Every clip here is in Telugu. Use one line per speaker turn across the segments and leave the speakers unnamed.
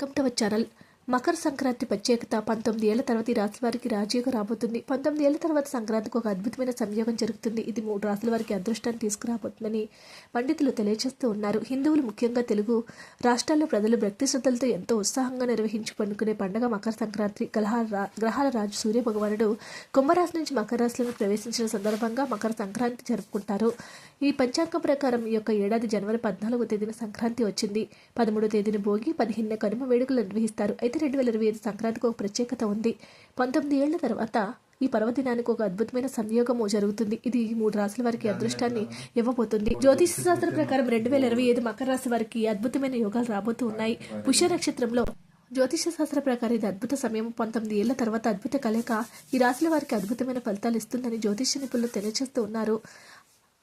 Welcome to our channel Makar Sankranti ప్రత్యేకత. పంతొమ్మిది ఏళ్ళ తర్వాత ఈ రాశుల వారికి రాజయోగం రాబోతుంది. పంతొమ్మిది ఏళ్ళ తర్వాత సంక్రాంతికి ఒక అద్భుతమైన సంయోగం జరుగుతుంది. ఇది మూడు రాశుల వారికి అదృష్టాన్ని తీసుకురాబోతుందని పండితులు తెలియజేస్తూ ఉన్నారు. హిందువులు ముఖ్యంగా తెలుగు రాష్ట్రాల్లో ప్రజలు భక్తి శ్రద్ధలతో ఎంతో ఉత్సాహంగా నిర్వహించి పండుకునే పండుగ మకర సంక్రాంతి. గ్రహాల రా- గ్రహాల రాజు సూర్య భగవానుడు కుంభరాశి నుంచి మకర రాశిలోకి ప్రవేశించిన సందర్భంగా మకర సంక్రాంతి జరుపుకుంటారు. ఈ పంచాంగం ప్రకారం ఈ యొక్క ఏడాది జనవరి పద్నాలుగో తేదీన సంక్రాంతి వచ్చింది. పదమూడో తేదీన భోగి పదిహేను కనుమ వేడుకలు నిర్వహిస్తారు. అయితే రెండు వేల ఇరవై ఐదు సంక్రాంతికి ఒక ప్రత్యేకత ఉంది. పంతొమ్మిది ఏళ్ళ తర్వాత ఈ పర్వదినానికి ఒక అద్భుతమైన సంయోగము జరుగుతుంది. ఇది ఈ మూడు రాశుల వారికి అదృష్టాన్ని ఇవ్వబోతుంది. జ్యోతిష శాస్త్రం ప్రకారం రెండు వేల ఇరవై ఐదు మకర రాశి వారికి అద్భుతమైన యోగాలు రాబోతూ ఉన్నాయి. పుష్య నక్షత్రంలో జ్యోతిష శాస్త్ర ప్రకారం ఇది అద్భుత సమయం. పంతొమ్మిది ఏళ్ళ తర్వాత అద్భుత కలయిక ఈ రాశుల వారికి అద్భుతమైన ఫలితాలు ఇస్తుందని జ్యోతిష నిపుణులు తెలియజేస్తూ ఉన్నారు.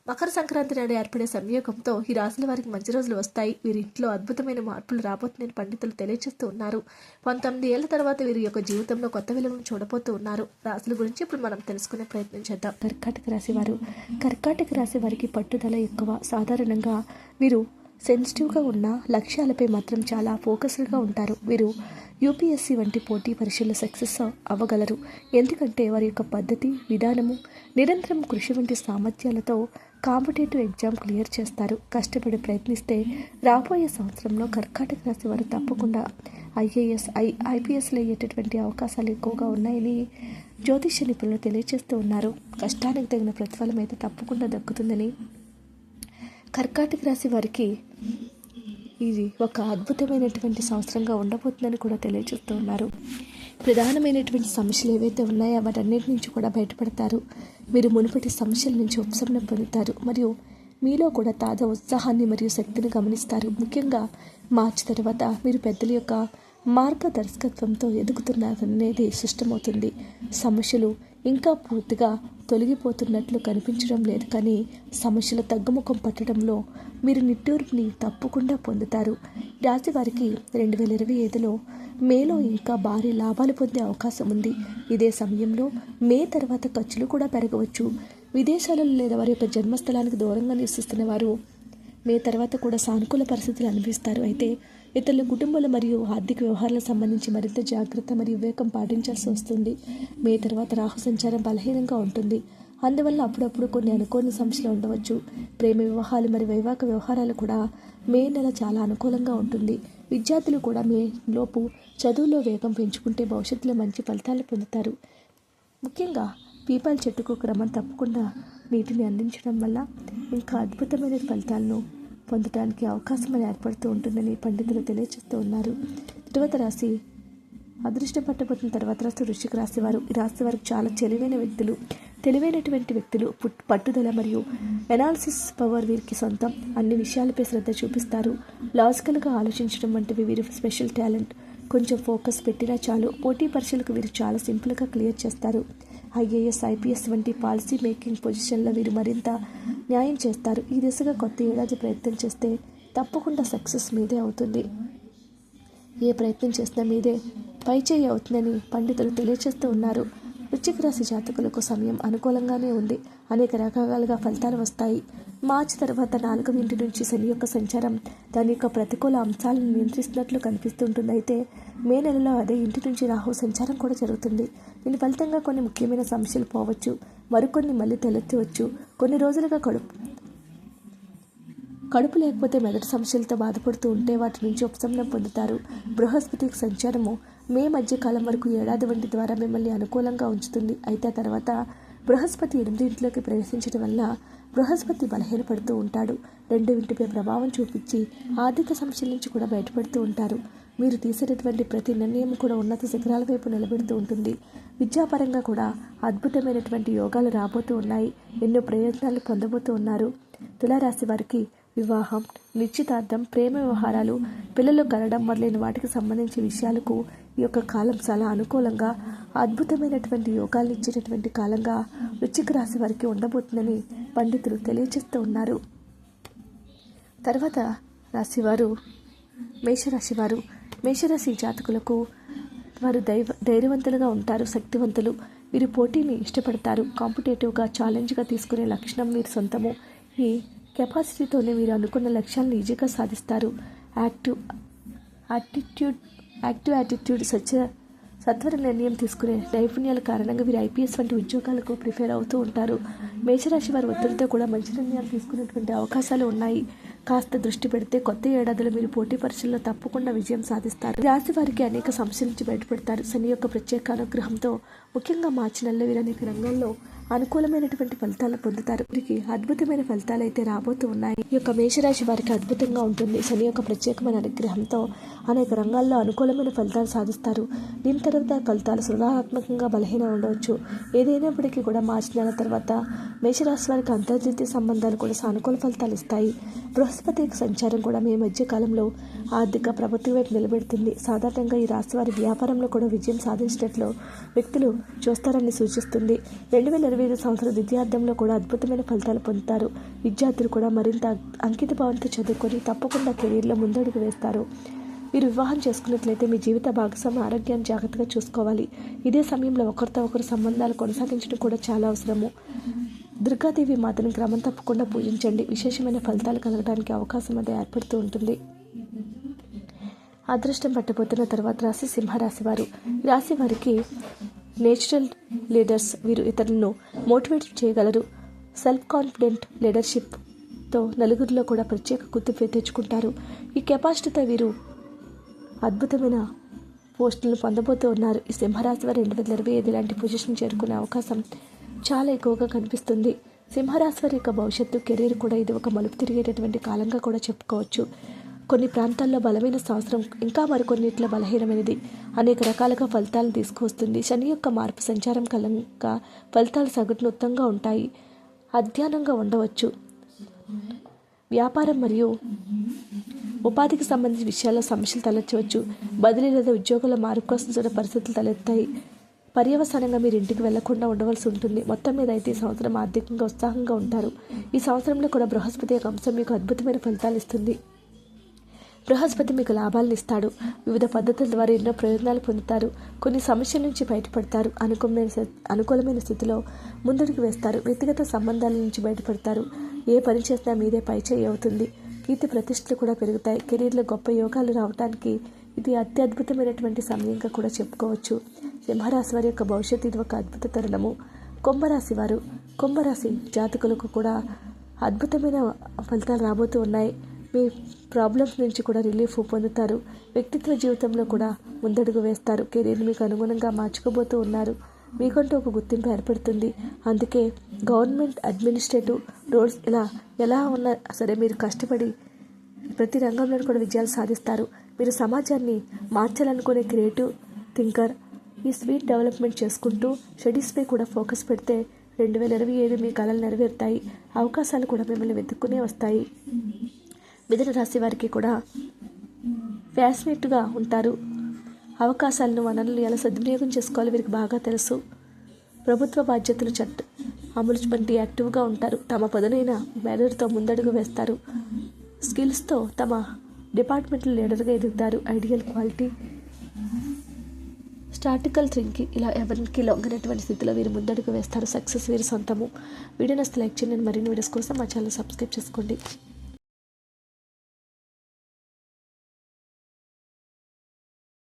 మకర సంక్రాంతి నాడు ఏర్పడే సంయోగంతో ఈ రాశుల వారికి మంచి రోజులు వస్తాయి. వీరి ఇంట్లో అద్భుతమైన మార్పులు రాబోతున్నాయని పండితులు తెలియజేస్తూ ఉన్నారు. పంతొమ్మిది ఏళ్ళ తర్వాత వీరి యొక్క జీవితంలో కొత్త విలువను చూడబోతూ ఉన్నారు. రాశుల గురించి ఇప్పుడు మనం తెలుసుకునే ప్రయత్నం చేద్దాం. కర్కాటక రాశి వారు. కర్కాటక రాశి వారికి పట్టుదల ఎక్కువ. సాధారణంగా వీరు సెన్సిటివ్గా ఉన్న లక్ష్యాలపై మాత్రం చాలా ఫోకస్డ్గా ఉంటారు. వీరు యూపీఎస్సీ వంటి పోటీ పరీక్షల్లో సక్సెస్ అవ్వగలరు. ఎందుకంటే వారి యొక్క పద్ధతి విధానము నిరంతరం కృషి వంటి సామర్థ్యాలతో కాంపిటేటివ్ ఎగ్జామ్ క్లియర్ చేస్తారు. కష్టపడి ప్రయత్నిస్తే రాబోయే సంవత్సరంలో కర్కాటక రాశి వారు తప్పకుండా ఐఏఎస్ ఐ ఐపీఎస్లు అయ్యేటటువంటి అవకాశాలు ఎక్కువగా ఉన్నాయని జ్యోతిష్య నిపుణులు తెలియజేస్తూ ఉన్నారు. కష్టానికి తగిన ప్రతిఫలం అయితే తప్పకుండా దక్కుతుందని కర్కాటక రాశి వారికి ఇది ఒక అద్భుతమైనటువంటి సంవత్సరంగా ఉండబోతుందని కూడా తెలియజేస్తూ ఉన్నారు. ప్రధానమైనటువంటి సమస్యలు ఏవైతే ఉన్నాయో వాటన్నిటి నుంచి కూడా బయటపడతారు. మీరు మునుపటి సమస్యల నుంచి ఉపశమనం పొందుతారు. మరియు మీలో కూడా తాజా ఉత్సాహాన్ని మరియు శక్తిని గమనిస్తారు. ముఖ్యంగా మార్చి తర్వాత మీరు పెద్దల యొక్క మార్గదర్శకత్వంతో ఎదుగుతున్నారనేది స్పష్టమవుతుంది. సమస్యలు ఇంకా పూర్తిగా తొలగిపోతున్నట్లు కనిపించడం లేదు. కానీ సమస్యల తగ్గుముఖం పట్టడంలో మీరు నిట్టూర్పుని తప్పకుండా పొందుతారు. రాశి వారికి రెండు వేల ఇరవై ఐదులో మేలో ఇంకా భారీ లాభాలు పొందే అవకాశం ఉంది. ఇదే సమయంలో మే తర్వాత ఖర్చులు కూడా పెరగవచ్చు. విదేశాలలో లేదా వారి యొక్క జన్మస్థలానికి దూరంగా నివసిస్తున్న వారు మే తర్వాత కూడా సానుకూల పరిస్థితులు అనిపిస్తారు అయితే ఇతరుల కుటుంబాలు మరియు ఆర్థిక వ్యవహారాలకు సంబంధించి మరింత జాగ్రత్త మరియు వివేకం పాటించాల్సి వస్తుంది. మే తర్వాత రాహు సంచారం బలహీనంగా ఉంటుంది. అందువల్ల అప్పుడప్పుడు కొన్ని అనుకోని సమస్యలు ఉండవచ్చు. ప్రేమ వివాహాలు మరియు వైవాహిక వ్యవహారాలు కూడా మే నెల చాలా అనుకూలంగా ఉంటుంది. విద్యార్థులు కూడా మే లోపు చదువులో వేగం పెంచుకుంటే భవిష్యత్తులో మంచి ఫలితాలు పొందుతారు. ముఖ్యంగా పీపాల చెట్టుకు క్రమం తప్పకుండా నీటిని అందించడం వల్ల ఇంకా అద్భుతమైన ఫలితాలను పొందడానికి అవకాశం ఏర్పడుతూ ఉంటుందని పండితులు తెలియజేస్తూ ఉన్నారు. తర్వాత రాశి అదృష్టం పట్టబోతున్న తర్వాత రాశి వృశ్చిక రాశి వారు ఈ రాశి వారికి చాలా తెలివైన వ్యక్తులు తెలివైనటువంటి వ్యక్తులు పుట్- పట్టుదల మరియు ఎనాలిసిస్ పవర్ వీరికి సొంతం. అన్ని విషయాలపై శ్రద్ధ చూపిస్తారు. లాజికల్గా ఆలోచించడం వంటివి వీరి స్పెషల్ టాలెంట్ కొంచెం ఫోకస్ పెట్టినా చాలు. పోటీ పరీక్షలకు వీరు చాలా సింపుల్గా క్లియర్ చేస్తారు. ఐఏఎస్ ఐపీఎస్ వంటి పాలసీ మేకింగ్ పొజిషన్లో వీరు మరింత న్యాయం చేస్తారు. ఈ దిశగా కొత్త ఏడాది ప్రయత్నం చేస్తే తప్పకుండా సక్సెస్ మీదే అవుతుంది. ఏ ప్రయత్నం చేసినా మీదే పైచేయి అవుతుందని పండితులు తెలియజేస్తూ ఉన్నారు. వృశ్చిక రాశి జాతకులకు సమయం అనుకూలంగానే ఉంది. అనేక రకాలుగా ఫలితాలు వస్తాయి. మార్చి తర్వాత నాలుగవ ఇంటి నుంచి శని యొక్క సంచారం దాని యొక్క ప్రతికూల అంశాలను నియంత్రిస్తున్నట్లు కనిపిస్తుంటుంది. అయితే మే నెలలో అదే ఇంటి నుంచి రాహు సంచారం కూడా జరుగుతుంది. దీని ఫలితంగా కొన్ని ముఖ్యమైన సమస్యలు పోవచ్చు. మరికొన్ని మళ్ళీ తెలెత్తవచ్చు. కొన్ని రోజులుగా కడుపు కడుపు లేకపోతే మెదడు సమస్యలతో బాధపడుతూ ఉంటే వాటి నుంచి ఉపశమనం పొందుతారు. బృహస్పతి సంచారము మే మధ్యకాలం వరకు ఏడాది వంటి ద్వారా మిమ్మల్ని అనుకూలంగా ఉంచుతుంది. అయితే ఆ తర్వాత బృహస్పతి ఎనిమిది ఇంట్లోకి ప్రవేశించడం వల్ల బృహస్పతి బలహీనపడుతూ ఉంటాడు. రెండు ఇంటిపై ప్రభావం చూపించి ఆర్థిక సమస్యల నుంచి కూడా బయటపడుతూ ఉంటారు. మీరు తీసేటటువంటి ప్రతి నిర్ణయం కూడా ఉన్నత శిఖరాల వైపు నిలబెడుతూ ఉంటుంది. విద్యాపరంగా కూడా అద్భుతమైనటువంటి యోగాలు రాబోతూ ఉన్నాయి. ఎన్నో ప్రయోజనాలు పొందబోతూ ఉన్నారు. తులారాశి వారికి వివాహం నిశ్చితార్థం ప్రేమ వ్యవహారాలు పిల్లలు కలడం మొదలైన వాటికి సంబంధించిన విషయాలకు ఈ యొక్క కాలం చాలా అనుకూలంగా అద్భుతమైనటువంటి యోగాలు ఇచ్చేటటువంటి కాలంగా వృశ్చిక రాశి వారికి ఉండబోతుందని పండితులు తెలియజేస్తూ ఉన్నారు. తర్వాత రాశివారు మేషరాశివారు. మేషరాశి జాతకులకు వారు దైవ ధైర్యవంతులుగా ఉంటారు శక్తివంతులు. వీరు పోటీని ఇష్టపడతారు. కాంపిటేటివ్గా ఛాలెంజ్గా తీసుకునే లక్షణం వీరి సొంతము. ఈ కెపాసిటీతోనే మీరు అనుకున్న లక్ష్యాలను ఈజీగా సాధిస్తారు. యాక్టివ్ యాటిట్యూడ్ యాక్టివ్ యాటిట్యూడ్ సత్య సత్వర నిర్ణయం తీసుకునే నైపుణ్యాల కారణంగా వీరు ఐపీఎస్ వంటి ఉద్యోగాలకు ప్రిఫేర్ అవుతూ ఉంటారు. మేషరాశి వారి ఒత్తిడితో కూడా మంచి నిర్ణయాలు తీసుకునేటువంటి అవకాశాలు ఉన్నాయి. కాస్త దృష్టి పెడితే కొత్త ఏడాదిలో మీరు పోటీ పరీక్షల్లో తప్పకుండా విజయం సాధిస్తారు. రాశి వారికి అనేక సమస్యల నుంచి బయటపడతారు. శని యొక్క ప్రత్యేక అనుగ్రహంతో ముఖ్యంగా మార్చి నెలలో వీరు అనేక రంగాల్లో అనుకూలమైనటువంటి ఫలితాలు పొందుతారు. వీరికి అద్భుతమైన ఫలితాలు అయితే రాబోతూ ఉన్నాయి. ఈ యొక్క మేషరాశి వారికి అద్భుతంగా ఉంటుంది. శని యొక్క ప్రత్యేకమైన అనుగ్రహంతో అనేక రంగాల్లో అనుకూలమైన ఫలితాలు సాధిస్తారు. దీని తర్వాత ఫలితాలు సృజనాత్మకంగా బలహీన ఉండవచ్చు. ఏదైనప్పటికీ కూడా మార్చి నెల తర్వాత మేషరాశి వారికి అంతర్జాతీయ సంబంధాలు కూడా సానుకూల ఫలితాలు ఇస్తాయి. బృహస్పతి సంచారం కూడా మీ మధ్య కాలంలో ఆర్థిక ప్రభుత్వం వైపు నిలబెడుతుంది. సాధారణంగా ఈ రాశి వారి వ్యాపారంలో కూడా విజయం సాధించినట్లు వ్యక్తులు చూస్తారని సూచిస్తుంది. రెండు వేల ఇరవై ఐదు సంవత్సరం విద్యార్థంలో కూడా అద్భుతమైన ఫలితాలు పొందుతారు. విద్యార్థులు కూడా మరింత అంకిత భావంతో చదువుకొని తప్పకుండా కెరీర్లో ముందడుగు వేస్తారు. మీరు వివాహం చేసుకున్నట్లయితే మీ జీవిత భాగస్వామి ఆరోగ్యాన్ని జాగ్రత్తగా చూసుకోవాలి. ఇదే సమయంలో ఒకరితో ఒకరు సంబంధాలు కొనసాగించడం కూడా చాలా అవసరము. దుర్గాదేవి మాతను క్రమం తప్పకుండా పూజించండి. విశేషమైన ఫలితాలు కలగడానికి అవకాశం అది ఏర్పడుతూ ఉంటుంది. అదృష్టం పట్టబోతున్న తర్వాత రాశి సింహరాశి వారు. రాశి వారికి నేచురల్ లీడర్స్ వీరు ఇతరులను మోటివేట్ చేయగలరు. సెల్ఫ్ కాన్ఫిడెంట్ లీడర్షిప్తో నలుగురిలో కూడా ప్రత్యేక గుర్తింపు తెచ్చుకుంటారు. ఈ కెపాసిటీతో వీరు అద్భుతమైన పోస్టులను పొందబోతూ ఉన్నారు. ఈ సింహరాశి వారు రెండు వేల ఇరవై ఐదు లాంటి పొజిషన్ చేరుకునే అవకాశం చాలా ఎక్కువగా కనిపిస్తుంది. సింహరాశి వారి యొక్క భవిష్యత్తు కెరీర్ కూడా ఇది ఒక మలుపు తిరిగేటటువంటి కాలంగా కూడా చెప్పుకోవచ్చు. కొన్ని ప్రాంతాల్లో బలమైన సంవత్సరం ఇంకా మరికొన్నిట్లో బలహీనమైనది. అనేక రకాలుగా ఫలితాలను తీసుకువస్తుంది. శని యొక్క మార్పు సంచారం కలంగా ఫలితాలు సగటునుత్తంగా ఉంటాయి. అధ్యానంగా ఉండవచ్చు. వ్యాపారం మరియు ఉపాధికి సంబంధించిన విషయాల్లో సమస్యలు తలెత్తవచ్చు. బదిలీ లేదా ఉద్యోగుల మార్పు కోసం చూడ పరిస్థితులు తలెత్తాయి. పర్యవసానంగా మీరు ఇంటికి వెళ్ళకుండా ఉండవలసి ఉంటుంది. మొత్తం మీద అయితే ఈ సంవత్సరం ఆర్థికంగా ఉత్సాహంగా ఉంటారు. ఈ సంవత్సరంలో కూడా బృహస్పతి యొక్క అంశం మీకు అద్భుతమైన ఫలితాలు ఇస్తుంది. బృహస్పతి మీకు లాభాలను ఇస్తాడు. వివిధ పద్ధతుల ద్వారా ఎన్నో ప్రయోజనాలు పొందుతారు. కొన్ని సమస్యల నుంచి బయటపడతారు. అనుకూలమైన అనుకూలమైన స్థితిలో ముందడుగు వేస్తారు. వ్యక్తిగత సంబంధాల నుంచి బయటపడతారు. ఏ పని చేసినా మీదే పైచేయి అవుతుంది. కీర్తి ప్రతిష్టలు కూడా పెరుగుతాయి. కెరీర్లో గొప్ప యోగాలు రావడానికి ఇది అత్యద్భుతమైనటువంటి సమయంగా కూడా చెప్పుకోవచ్చు. సింహరాశి వారి యొక్క భవిష్యత్తు ఇది ఒక అద్భుత తరుణము. కుంభరాశి వారు కుంభరాశి జాతకులకు కూడా అద్భుతమైన ఫలితాలు రాబోతూ ఉన్నాయి. మీ ప్రాబ్లమ్స్ నుంచి కూడా రిలీఫ్ పొందుతారు. వ్యక్తిత్వ జీవితంలో కూడా ముందడుగు వేస్తారు. కెరీర్ మీకు అనుగుణంగా మార్చుకోబోతూ ఉన్నారు. మీకంటూ ఒక గుర్తింపు ఏర్పడుతుంది. అందుకే గవర్నమెంట్ అడ్మినిస్ట్రేటివ్ రోల్స్ ఇలా ఎలా ఉన్నా సరే మీరు కష్టపడి ప్రతి రంగంలో కూడా విజయాలు సాధిస్తారు. మీరు సమాజాన్ని మార్చాలనుకునే క్రియేటివ్ థింకర్ ఈ స్వీట్ డెవలప్మెంట్ చేసుకుంటూ స్టడీస్పై కూడా ఫోకస్ పెడితే రెండు వేల ఇరవై ఏడు మీ కళలు నెరవేరుతాయి. అవకాశాలు కూడా మిమ్మల్ని వెతుక్కునే వస్తాయి. మిథున రాశి వారికి కూడా ఫ్యాసినేట్గా ఉంటారు. అవకాశాలను వనరులు ఎలా సద్వినియోగం చేసుకోవాలో వీరికి బాగా తెలుసు. ప్రభుత్వ బాధ్యతలు చట్ట అమలు వంటి యాక్టివ్గా ఉంటారు. తమ పదునైన మేనర్తో ముందడుగు వేస్తారు. స్కిల్స్తో తమ డిపార్ట్మెంట్ లీడర్గా ఎదుగుతారు. ఐడియల్ క్వాలిటీ స్టార్టికల్ థింకింగ్ ఇలా ఎవరికి లొంగనటువంటి స్థితిలో వీరు ముందడుగు వేస్తారు. సక్సెస్ వీరి సొంతము. వీడియో నస్తే లైక్ చేయండి. మరిన్ని వీడియోస్ కోసం మా ఛానల్ సబ్స్క్రైబ్ చేసుకోండి.